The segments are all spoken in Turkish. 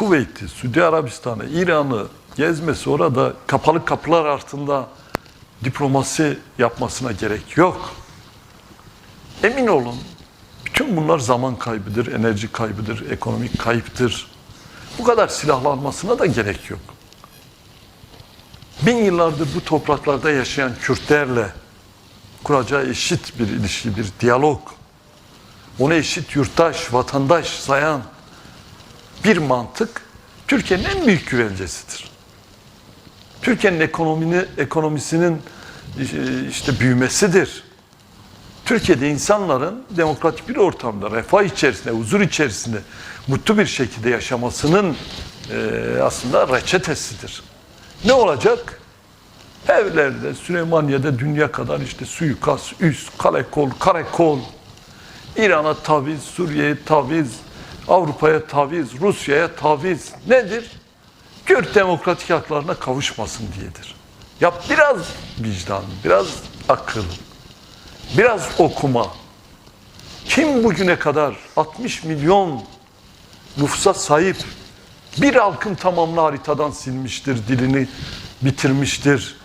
Kuveyt'i, Suudi Arabistan'ı, İran'ı gezmesi orada kapalı kapılar altında diplomasi yapmasına gerek yok. Emin olun bütün bunlar zaman kaybıdır, enerji kaybıdır, ekonomik kayıptır. Bu kadar silahlanmasına da gerek yok. Bin yıllardır bu topraklarda yaşayan Kürtlerle kuracağı eşit bir ilişki, bir diyalog, onu eşit yurttaş, vatandaş sayan bir mantık Türkiye'nin en büyük güvencesidir. Türkiye'nin ekonomini, ekonomisinin e, işte büyümesidir. Türkiye'de insanların demokratik bir ortamda, refah içerisinde, huzur içerisinde mutlu bir şekilde yaşamasının e, aslında reçetesidir. Ne olacak? Evlerde, Süleymaniye'de dünya kadar işte suikast, üst, kalekol, karekol, İran'a taviz, Suriye'ye taviz, Avrupa'ya taviz, Rusya'ya taviz nedir? Kürt demokratik haklarına kavuşmasın diyedir. Ya biraz vicdan, biraz akıl, biraz okuma. Kim bugüne kadar 60 milyon nüfusa sahip bir halkın tamamını haritadan silmiştir, dilini bitirmiştir,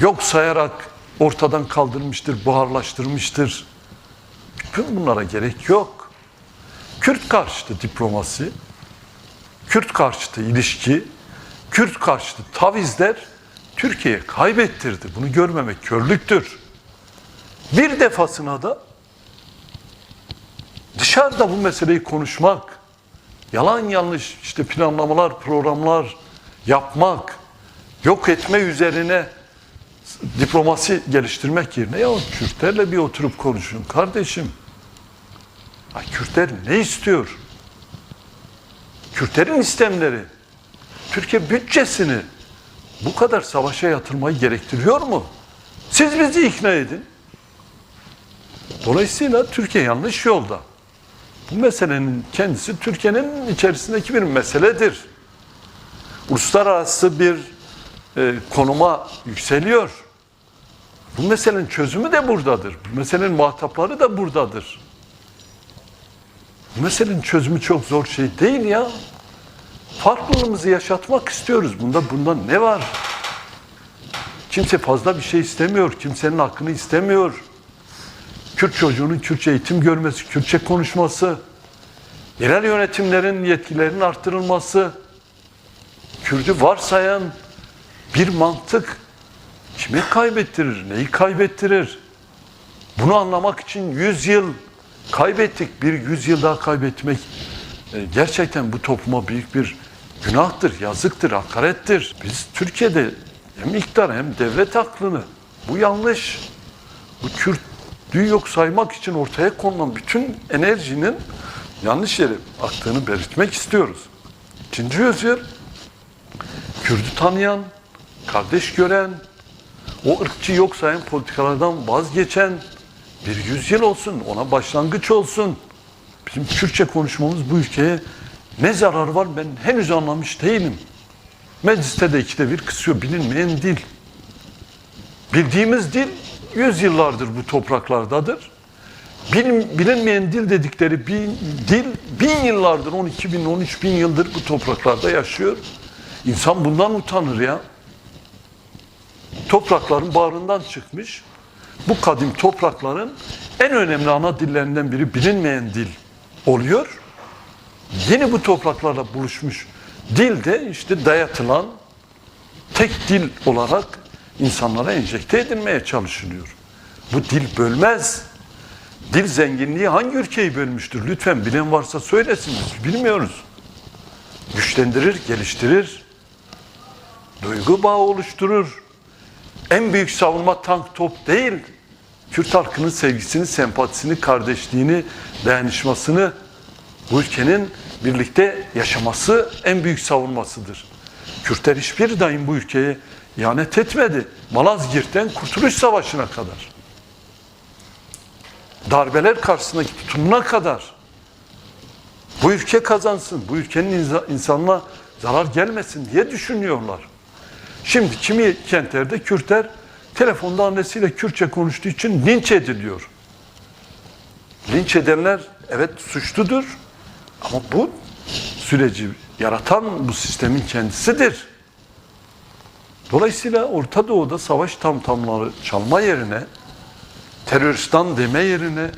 yok sayarak ortadan kaldırmıştır, buharlaştırmıştır. Bütün bunlara gerek yok. Kürt karşıtı diplomasi, Kürt karşıtı ilişki, Kürt karşıtı tavizler Türkiye'ye kaybettirdi. Bunu görmemek körlüktür. Bir defasına da dışarıda bu meseleyi konuşmak, yalan yanlış işte planlamalar, programlar yapmak, yok etme üzerine diplomasi geliştirmek yerine ya Kürtlerle bir oturup konuşun kardeşim. Ay Kürtler ne istiyor? Kürtlerin istemleri, Türkiye bütçesini bu kadar savaşa yatırmayı gerektiriyor mu? Siz bizi ikna edin. Dolayısıyla Türkiye yanlış yolda. Bu meselenin kendisi Türkiye'nin içerisindeki bir meseledir. Uluslararası bir e, konuma yükseliyor. Bu meselenin çözümü de buradadır. Bu meselenin muhatapları da buradadır. Meselenin çözümü çok zor şey değil ya. Farklılığımızı yaşatmak istiyoruz. Bunda bundan ne var? Kimse fazla bir şey istemiyor. Kimsenin hakkını istemiyor. Kürt çocuğunun Kürtçe eğitim görmesi, Kürtçe konuşması, yerel yönetimlerin yetkilerinin arttırılması, Kürt'ü varsayan bir mantık kime kaybettirir, neyi kaybettirir? Bunu anlamak için 100 yıl kaybettik, bir 100 yıl daha kaybetmek e, gerçekten bu topluma büyük bir günahtır, yazıktır, hakarettir. Biz Türkiye'de hem iktidar hem devlet aklını, bu yanlış, bu Kürtlüğü yok saymak için ortaya konulan bütün enerjinin yanlış yere aktığını belirtmek istiyoruz. İkinci özür, Kürt'ü tanıyan, kardeş gören, o ırkçı yok sayan politikalardan vazgeçen bir yüzyıl olsun, ona başlangıç olsun. Bizim Kürtçe konuşmamız bu ülkeye ne zararı var ben henüz anlamış değilim. Mecliste de ikide bir kısıyor bilinmeyen dil. Bildiğimiz dil yüzyıllardır bu topraklardadır. Bilin, bilinmeyen dil dedikleri bir dil bin yıllardır, 12 bin, 13 bin yıldır bu topraklarda yaşıyor. İnsan bundan utanır ya. Toprakların bağrından çıkmış. Bu kadim toprakların en önemli ana dillerinden biri bilinmeyen dil oluyor. Yeni bu topraklarla buluşmuş dil de işte dayatılan tek dil olarak insanlara enjekte edilmeye çalışılıyor. Bu dil bölmez. Dil zenginliği hangi ülkeyi bölmüştür? Lütfen bilen varsa söylesin. Bilmiyoruz. Güçlendirir, geliştirir. Duygu bağı oluşturur. En büyük savunma tank top değil. Kürt halkının sevgisini, sempatisini, kardeşliğini, dayanışmasını bu ülkenin birlikte yaşaması en büyük savunmasıdır. Kürtler hiçbir daim bu ülkeye ihanet etmedi. Malazgirt'ten Kurtuluş Savaşı'na kadar. Darbeler karşısındaki tutumuna kadar. Bu ülke kazansın, bu ülkenin insa- insanına zarar gelmesin diye düşünüyorlar. Şimdi kimi kentlerde Kürtler telefonda annesiyle Kürtçe konuştuğu için linç ediliyor. Linç edenler evet suçludur ama bu süreci yaratan bu sistemin kendisidir. Dolayısıyla Orta Doğu'da savaş tamtamları çalma yerine, teröristan deme yerine,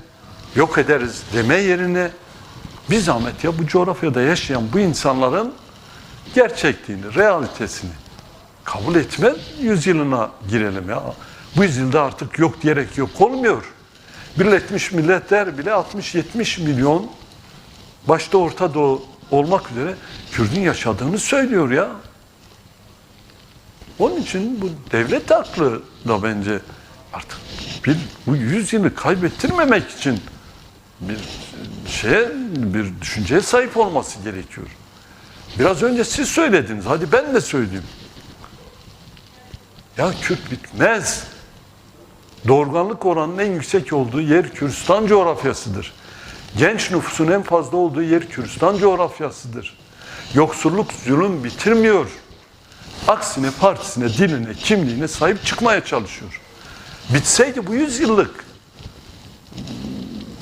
yok ederiz deme yerine, bir zahmet ya bu coğrafyada yaşayan bu insanların gerçekliğini, realitesini kabul etme yüzyılına girelim ya. Bu yüzyılda artık yok diyerek yok olmuyor. Birleşmiş Milletler bile 60-70 milyon başta Orta Doğu olmak üzere Kürt'ün yaşadığını söylüyor ya. Onun için bu devlet aklı da bence artık bir bu yüzyılı kaybettirmemek için bir şeye bir düşünceye sahip olması gerekiyor. Biraz önce siz söylediniz. Hadi ben de söyleyeyim. Ya Kürt bitmez. Doğurganlık oranının en yüksek olduğu yer Kürdistan coğrafyasıdır. Genç nüfusun en fazla olduğu yer Kürdistan coğrafyasıdır. Yoksulluk zulüm bitirmiyor. Aksine partisine, diline, kimliğine sahip çıkmaya çalışıyor. Bitseydi bu yüzyıllık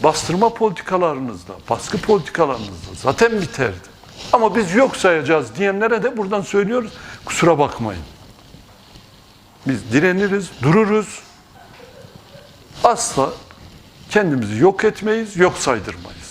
bastırma politikalarınızda, baskı politikalarınızda zaten biterdi. Ama biz yok sayacağız diyenlere de buradan söylüyoruz. Kusura bakmayın. Biz direniriz, dururuz. Asla kendimizi yok etmeyiz, yok saydırmayız.